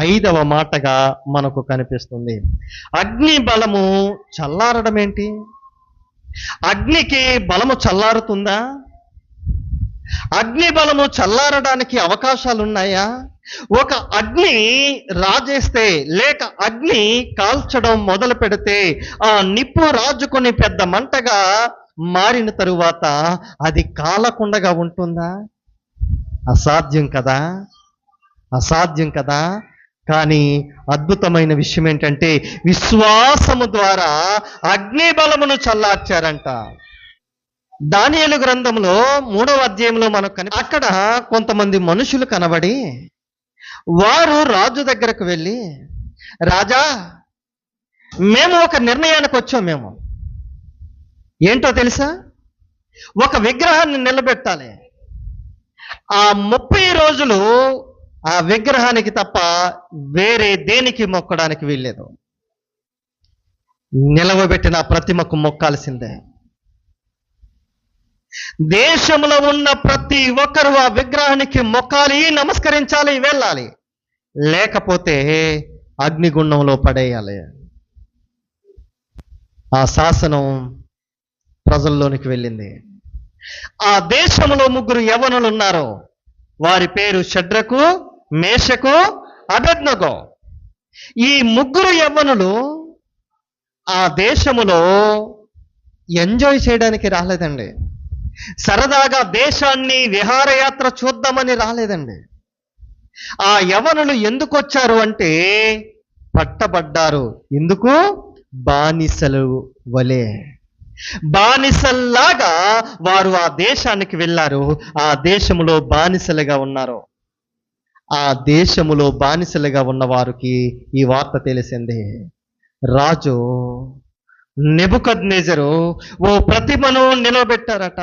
ఐదవ మాటగా మనకు కనిపిస్తుంది. అగ్ని బలము చల్లారడం ఏంటి? అగ్నికి బలము చల్లారుతుందా? అగ్ని బలము చల్లారడానికి అవకాశాలు ఉన్నాయా ఒక అగ్ని రాజేస్తే లేక అగ్ని కాల్చడం మొదలు పెడితే ఆ నిప్పు రాజుకొని పెద్ద మంటగా మారిన తరువాత అది కాలకుండగా ఉంటుందా? అసాధ్యం కదా? అసాధ్యం కదా? కానీ అద్భుతమైన విషయం ఏంటంటే విశ్వాసము ద్వారా అగ్ని బలమును చల్లార్చారంట. దానియలు గ్రంథంలో మూడవ అధ్యాయంలో మనకు కని అక్కడ కొంతమంది మనుషులు కనబడి వారు రాజు దగ్గరకు వెళ్ళి రాజా మేము ఒక నిర్ణయానికి వచ్చాం మేము. ఏంటో తెలుసా? ఒక విగ్రహాన్ని నిలబెట్టాలి. ఆ ముప్పై రోజులు ఆ విగ్రహానికి తప్ప వేరే దేనికి మొక్కడానికి వీల్లేదు. నిలవబెట్టిన ప్రతిమకు మొక్కాల్సిందే. దేశంలో ఉన్న ప్రతి ఒక్కరు ఆ విగ్రహానికి మొక్కాలి నమస్కరించాలి వెళ్ళాలి. లేకపోతే అగ్నిగుండంలో పడేయాలి. ఆ శాసనం ప్రజల్లోనికి వెళ్ళింది. ఆ దేశంలో ముగ్గురు యవనులు ఉన్నారు వారి పేరు షడ్రకు మేషకు అబెద్నగో ఈ ముగ్గురు యవ్వనులు ఆ దేశములో ఎంజాయ్ చేయడానికి రాలేదండి. సరదాగా దేశాన్ని విహారయాత్ర చూద్దామని రాలేదండి. ఆ యవనులు ఎందుకు వచ్చారు అంటే పట్టబడ్డారు. ఎందుకు? బానిసలు వలె. బానిసల్లాగా వారు ఆ దేశానికి వెళ్ళారు. ఆ దేశములో బానిసలుగా ఉన్నారు. ఆ దేశములో బానిసలుగా ఉన్న వారికి ఈ వార్త తెలిసింది. రాజు నెబుకద్నేజరు ఓ ప్రతిమను నిలబెట్టారట.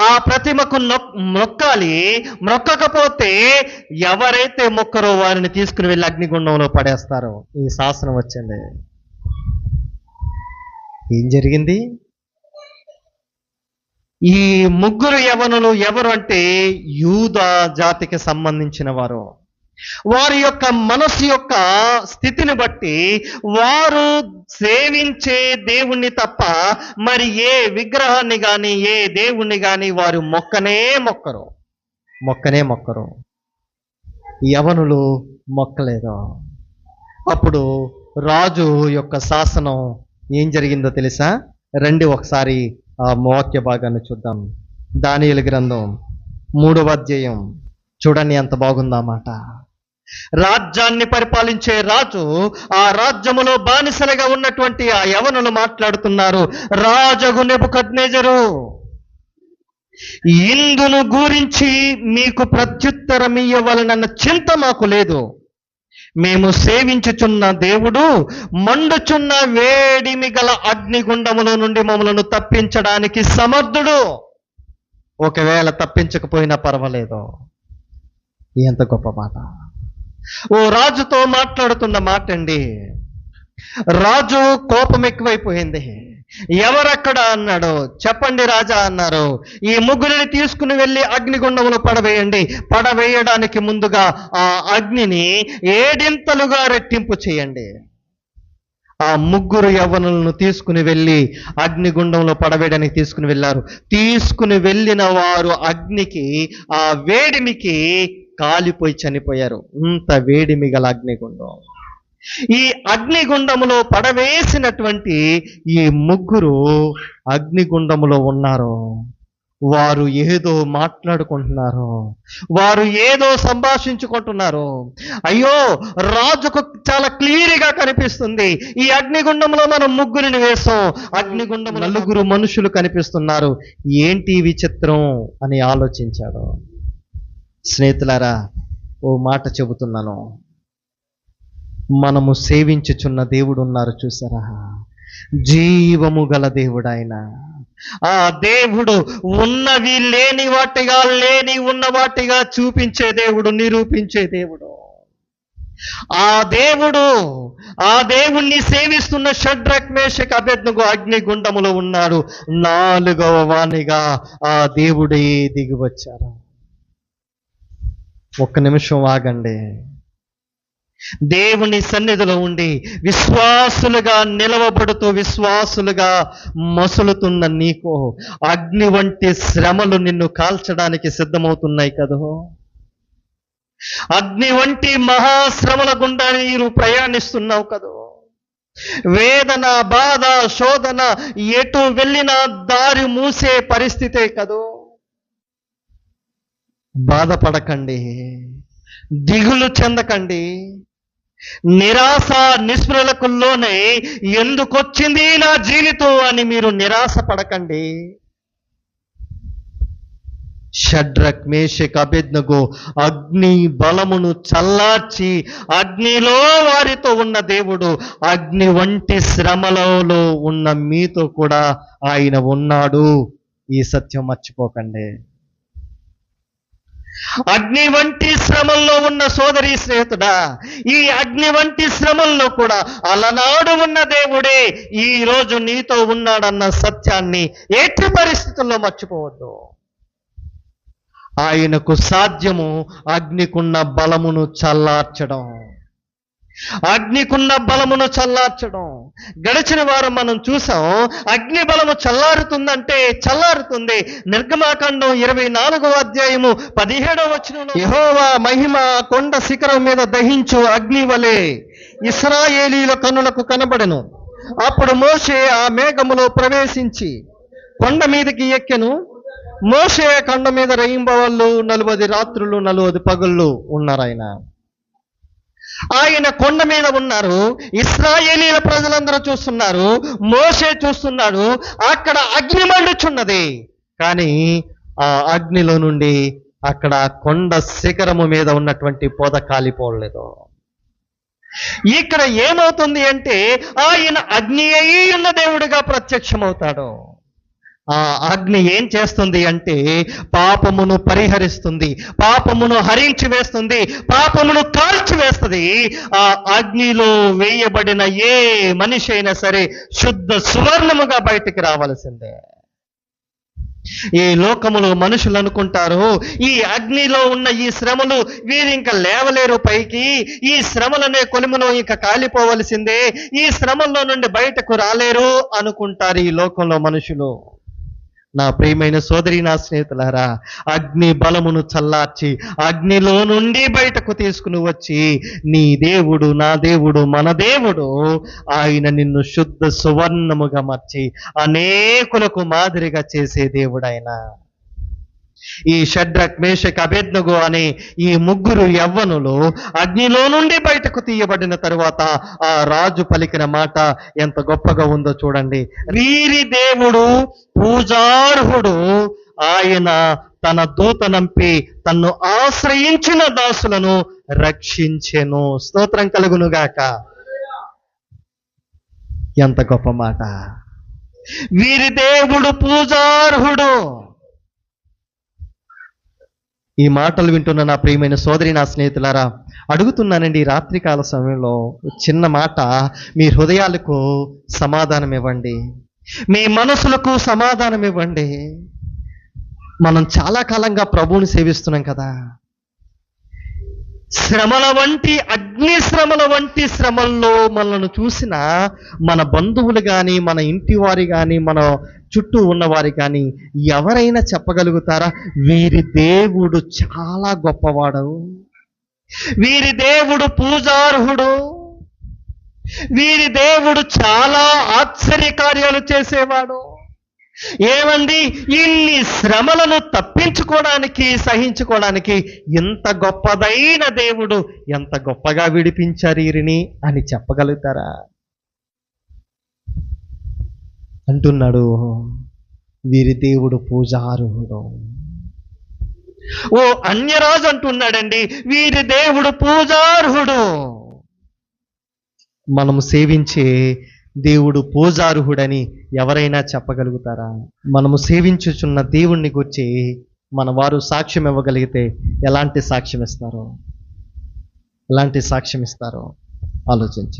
ఆ ప్రతిమకు నొక్- మొక్కాలి మొక్కకపోతే ఎవరైతే మొక్కరో వారిని తీసుకుని వెళ్ళి అగ్నిగుండంలో పడేస్తారో. ఈ శాసనం వచ్చింది. ఏం జరిగింది? ఈ ముగ్గురు యవనులు ఎవరు అంటే యూదా జాతికి సంబంధించిన వారు. వారి యొక్క మనసు యొక్క స్థితిని బట్టి వారు సేవించే దేవుణ్ణి తప్ప మరి ఏ విగ్రహాన్ని కానీ ఏ దేవుణ్ణి కానీ వారు మొక్కనే మొక్కరు. మొక్కనే మొక్కరు. యవనులు మొక్కలేదు. అప్పుడు రాజు యొక్క శాసనం ఏం జరిగిందో తెలుసా? రండి ఒకసారి ఆ వాక్య భాగాన్ని చూద్దాం. దానియలు గ్రంథం మూడవ అధ్యాయం. చూడండి ఎంత బాగుందన్నమాట రాజ్యాన్ని పరిపాలించే రాజు ఆ రాజ్యములో బానిసలుగా ఉన్నటువంటి ఆ యవనులు మాట్లాడుతున్నారు. రాజగు నెబుకడ్నేజరు ఇందును గురించి మీకు ప్రత్యుత్తరం ఇయ్యవలనన్న చింత మాకు లేదు. మేము సేవించుచున్న దేవుడు మండుచున్న వేడిమి గల అగ్నిగుండముల నుండి మమ్మలను తప్పించడానికి సమర్థుడు. ఒకవేళ తప్పించకపోయినా పర్వాలేదు. ఎంత గొప్ప మాట. ఓ రాజుతో మాట్లాడుతున్న మాట అండి రాజు కోపం ఎక్కువైపోయింది. ఎవరక్కడ అన్నాడు? చెప్పండి రాజా అన్నారు. ఈ ముగ్గురిని తీసుకుని వెళ్ళి అగ్నిగుండంలో పడవేయండి. పడవేయడానికి ముందుగా ఆ అగ్నిని ఏడింతలుగా రెట్టింపు చేయండి. ఆ ముగ్గురు యవ్వనులను తీసుకుని వెళ్ళి అగ్నిగుండంలో పడవేయడానికి తీసుకుని వెళ్ళారు. తీసుకుని వెళ్ళిన వారు అగ్నికి ఆ వేడిమికి కాలిపోయి చనిపోయారు. ఇంత వేడిమి గల అగ్నిగుండం. ఈ అగ్నిగుండములో పడవేసినటువంటి ఈ ముగ్గురు అగ్నిగుండములో ఉన్నారు. వారు ఏదో మాట్లాడుకుంటున్నారు. వారు ఏదో సంభాషించుకుంటున్నారు. అయ్యో రాజుకు చాలా క్లియర్గా కనిపిస్తుంది. ఈ అగ్నిగుండంలో మనం ముగ్గురిని వేసాం. అగ్నిగుండం నలుగురు మనుషులు కనిపిస్తున్నారు. ఏంటి విచిత్రం అని ఆలోచించాడు. స్నేహితులారా ఓ మాట చెబుతున్నాను. మనము సేవించుచున్న దేవుడు ఉన్నారు చూసారా? జీవము గల దేవుడు ఆయన ఆ దేవుడు ఉన్నవి లేని వాటిగా లేని ఉన్న వాటిగా చూపించే దేవుడు నిరూపించే దేవుడు. ఆ దేవుడు ఆ దేవుణ్ణి సేవిస్తున్న షడ్రక్మేషక అభ్యర్థకు అగ్నిగుండములో ఉన్నాడు. నాలుగవ వాణిగా ఆ దేవుడే దిగి వచ్చారు ఒక్క నిమిషం ఆగండి. దేవుని సన్నిధిలో ఉండి విశ్వాసులుగా నిలవబడుతూ విశ్వాసులుగా మసులుతున్న నీకు అగ్ని వంటి శ్రమలు నిన్ను కాల్చడానికి సిద్ధమవుతున్నాయి కదా. అగ్ని వంటి మహాశ్రమల గుండా నీరు ప్రయాణిస్తున్నావు కదా. వేదన బాధ శోధన ఎటు వెళ్ళినా దారి మూసే పరిస్థితే కదో. బాధపడకండి దిగులు చెందకండి. నిరాశ నిస్పృలకుల్లోనే ఎందుకొచ్చింది నా జీవితం అని మీరు నిరాశ పడకండి షడ్రక్ మేషక్ అభిజ్ఞకు అగ్ని బలమును చల్లార్చి అగ్నిలో వారితో ఉన్న దేవుడు అగ్ని వంటి శ్రమలలో ఉన్న మీతో కూడా ఆయన ఉన్నాడు. ఈ సత్యం మర్చిపోకండి. అగ్ని వంటి శ్రమంలో ఉన్న సోదరి స్నేహితుడా ఈ అగ్ని వంటి శ్రమంలో కూడా అలనాడు ఉన్న దేవుడే ఈ రోజు నీతో ఉన్నాడన్న సత్యాన్ని ఎట్టి పరిస్థితుల్లో మర్చిపోవద్దు. ఆయనకు సాధ్యము అగ్నికున్న బలమును చల్లార్చడం. అగ్నికున్న బలమును చల్లార్చడం. గడిచిన వారం మనం చూసాం అగ్ని బలము చల్లారుతుందంటే చల్లారుతుంది. నిర్గమాకాండం ఇరవై నాలుగవ అధ్యాయము పదిహేడవ వచ్చిన యహోవా మహిమ కొండ శిఖరం మీద దహించు అగ్ని వలె ఇస్రాయేలీల కన్నులకు కనబడెను. అప్పుడు మోషే ఆ మేఘములో ప్రవేశించి కొండ మీదకి ఎక్కెను. మోషే కొండ మీద రేయింబవళ్ళు నలువది రాత్రులు నలువది పగుళ్ళు ఉన్నారు ఆయన ఆయన కొండ మీద ఉన్నారు ఇస్రాయేలీల ప్రజలందరూ చూస్తున్నారు మోషే చూస్తున్నాడు అక్కడ అగ్ని మండుచున్నది. కానీ ఆ అగ్నిలో నుండి అక్కడ కొండ శిఖరము మీద ఉన్నటువంటి పొద కాలిపోలేదు. ఇక్కడ ఏమవుతుంది అంటే ఆయన అగ్ని అయి ఉన్న దేవుడిగా ప్రత్యక్షమవుతాడు. ఆ అగ్ని ఏం చేస్తుంది అంటే పాపమును పరిహరిస్తుంది పాపమును హరించి వేస్తుంది పాపమును కాల్చి వేస్తుంది. ఆ అగ్నిలో వేయబడిన ఏ మనిషి అయినా సరే శుద్ధ సువర్ణముగా బయటికి రావలసిందే. ఈ లోకములో మనుషులు అనుకుంటారు ఈ అగ్నిలో ఉన్న ఈ శ్రమలు వీరు ఇంకా లేవలేరు పైకి ఈ శ్రమలనే కొలిములో ఇంకా కాలిపోవలసిందే ఈ శ్రమల్లో నుండి బయటకు రాలేరు అనుకుంటారు ఈ లోకంలో మనుషులు. నా ప్రియమైన సోదరి నా స్నేహితులారా అగ్ని బలమును చల్లార్చి అగ్నిలో నుండి బయటకు తీసుకుని వచ్చి నీ దేవుడు నా దేవుడు మన దేవుడు ఆయన నిన్ను శుద్ధ సువర్ణముగా మార్చి అనేకులకు మాదిరిగా చేసే దేవుడు ఆయన ఈ షడ్రక్ మేషక్ అభేజ్ఞగు అనే ఈ ముగ్గురు యవ్వనులు అగ్నిలో నుండి బయటకు తీయబడిన తరువాత ఆ రాజు పలికిన మాట ఎంత గొప్పగా ఉందో చూడండి. వీరి దేవుడు పూజార్హుడు. ఆయన తన దూత నంపి తన్ను ఆశ్రయించిన దాసులను రక్షించెను. స్తోత్రం కలుగునుగాక. ఎంత గొప్ప మాట. వీరి దేవుడు పూజార్హుడు. ఈ మాటలు వింటున్న నా ప్రియమైన సోదరి నా స్నేహితులారా అడుగుతున్నానండి రాత్రికాల సమయంలో చిన్న మాట మీ హృదయాలకు సమాధానం ఇవ్వండి. మీ మనసులకు సమాధానం ఇవ్వండి. మనం చాలా కాలంగా ప్రభువుని సేవిస్తున్నాం కదా. శ్రమల వంటి అగ్ని శ్రమల వంటి శ్రమల్లో మనల్ని చూసిన మన బంధువులు కానీ మన ఇంటి వారి కానీ మన చుట్టూ ఉన్నవారి కానీ ఎవరైనా చెప్పగలుగుతారా? వీరి దేవుడు చాలా గొప్పవాడు. వీరి దేవుడు పూజార్హుడు. వీరి దేవుడు చాలా ఆశ్చర్య కార్యాలు చేసేవాడు. ఏమండి? ఇన్ని శ్రమలను తప్పించుకోవడానికి సహించుకోవడానికి ఎంత గొప్పదైన దేవుడు ఎంత గొప్పగా విడిపించారు వీరిని అని చెప్పగలుగుతారా? అంటున్నాడు వీరి దేవుడు పూజారుహుడు ఓ అన్యరాజు అంటున్నాడండి వీరి దేవుడు పూజార్హుడు మనం సేవించే దేవుడు పూజార్హుడని ఎవరైనా చెప్పగలుగుతారా? మనము సేవించుచున్న దేవుణ్ణి గురించి మన వారు సాక్ష్యం ఇవ్వగలిగితే ఎలాంటి సాక్ష్యం ఇస్తారో? ఎలాంటి సాక్ష్యం ఇస్తారో? ఆలోచించండి.